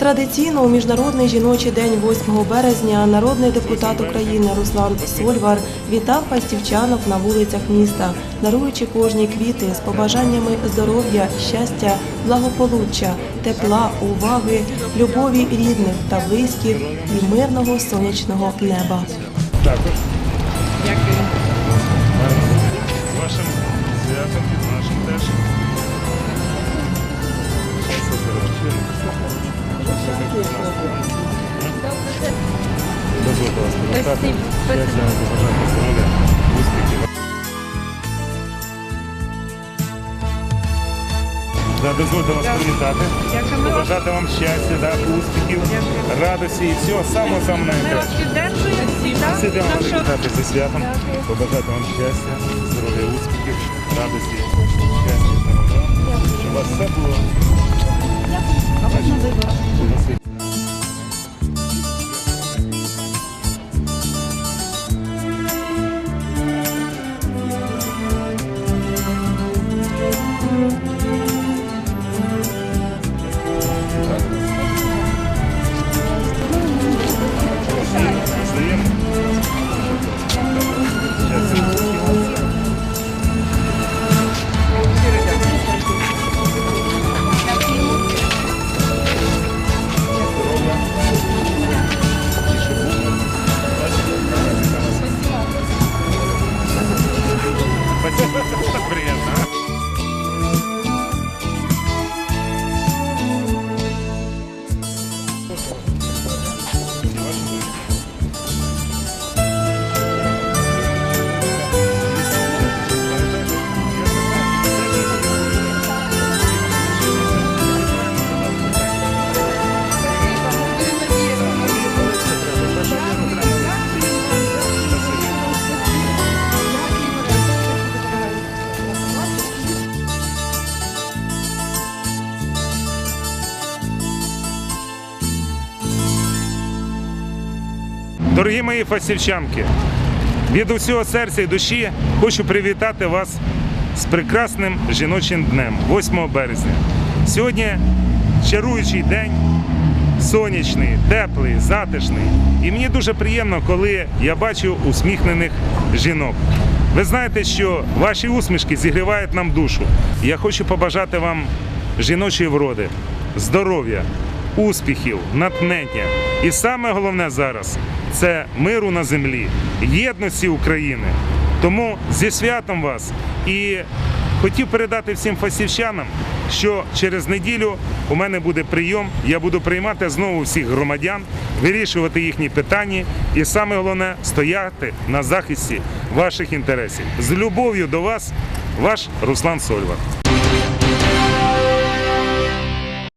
Традиційно у міжнародний жіночий день 8 березня народний депутат України Руслан Сольвар вітав фастівчанок на вулицях міста, даруючи кожній квіти з побажаннями здоров'я, щастя, благополуччя, тепла, уваги, любові рідних та близьких і мирного сонячного неба. Дякую. Привітати. Спасибо. Побажати здоров'я. Да, дозвольте вас привітати. Побажати вам щастя, да, успіхів, радості і всього самого самого Ми вас найкращого. Всі вам привітати зі святом, побажати вам щастя, здоров'я, успіхів, радості, щастя, здоров'я. Щоб у вас все було. Дорогі мої фасівчанки, від усього серця і душі хочу привітати вас з прекрасним жіночим днем, 8 березня. Сьогодні чаруючий день, сонячний, теплий, затишний. І мені дуже приємно, коли я бачу усміхнених жінок. Ви знаєте, що ваші усмішки зігрівають нам душу. Я хочу побажати вам жіночої вроди, здоров'я, успіхів, натхнення. І саме головне зараз це миру на землі, єдності України. Тому зі святом вас і хотів передати всім фасівчанам, що через неділю у мене буде прийом. Я буду приймати знову всіх громадян, вирішувати їхні питання, і саме головне стояти на захисті ваших інтересів. З любов'ю до вас, ваш Руслан Сольвар.